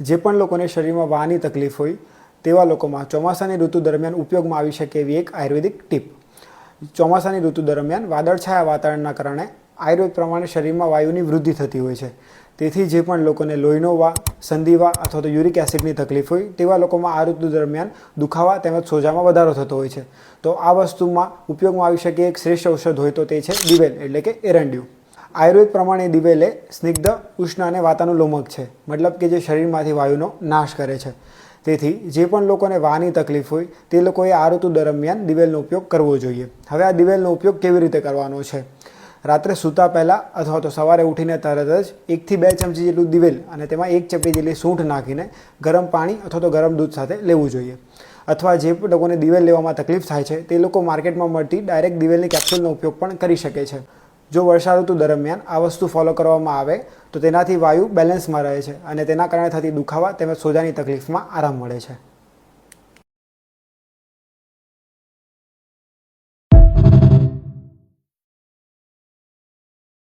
જે પણ લોકોને શરીરમાં વાની તકલીફ હોય, તેવા લોકોમાં ચોમાસાની ઋતુ દરમિયાન ઉપયોગમાં આવી શકે એવી એક આયુર્વેદિક ટીપ. ચોમાસાની ઋતુ દરમિયાન વાદળછાયા વાતાવરણના કારણે આયુર્વેદ પ્રમાણે શરીરમાં વાયુની વૃદ્ધિ થતી હોય છે. તેથી જે પણ લોકોને લોહીનો વા સંધિવા અથવા તો યુરિક એસિડની તકલીફ હોય, તેવા લોકોમાં આ ઋતુ દરમિયાન દુખાવા તેમજ સોજામાં વધારો થતો હોય છે. તો આ વસ્તુમાં ઉપયોગમાં આવી શકે એક શ્રેષ્ઠ ઔષધ હોય તો તે છે દિવેલ, એટલે કે એરંડ્યુ. આયુર્વેદ પ્રમાણે દિવેલ સ્નિગ્ધ ઉષ્ણ અને વાતાનુલોમક છે. મતલબ કે જે શરીરમાંથી વાયુનો નાશ કરે છે. તેથી જે પણ લોકોને વાની તકલીફ હોય, તે લોકોએ આ ઋતુ દરમિયાન દિવેલનો ઉપયોગ કરવો જોઈએ. હવે આ દિવેલનો ઉપયોગ કેવી રીતે કરવાનો છે? રાત્રે સૂતા પહેલાં અથવા તો સવારે ઉઠીને તરત જ એકથી બે ચમચી જેટલું દિવેલ અને તેમાં એક ચપટી જેટલી સૂંઠ નાખીને ગરમ પાણી અથવા તો ગરમ દૂધ સાથે લેવું જોઈએ. અથવા જે લોકોને દિવેલ લેવામાં તકલીફ થાય છે, તે લોકો માર્કેટમાં મળતી ડાયરેક્ટ દિવેલની કેપ્સ્યુલનો ઉપયોગ પણ કરી શકે છે. જો વર્ષા ઋતુ દરમિયાન આ વસ્તુ ફોલો કરવામાં આવે, તો તેનાથી વાયુ બેલેન્સમાં રહે છે અને તેના કારણે થતી દુખાવા તેમજ સોજાની તકલીફમાં આરામ મળે છે.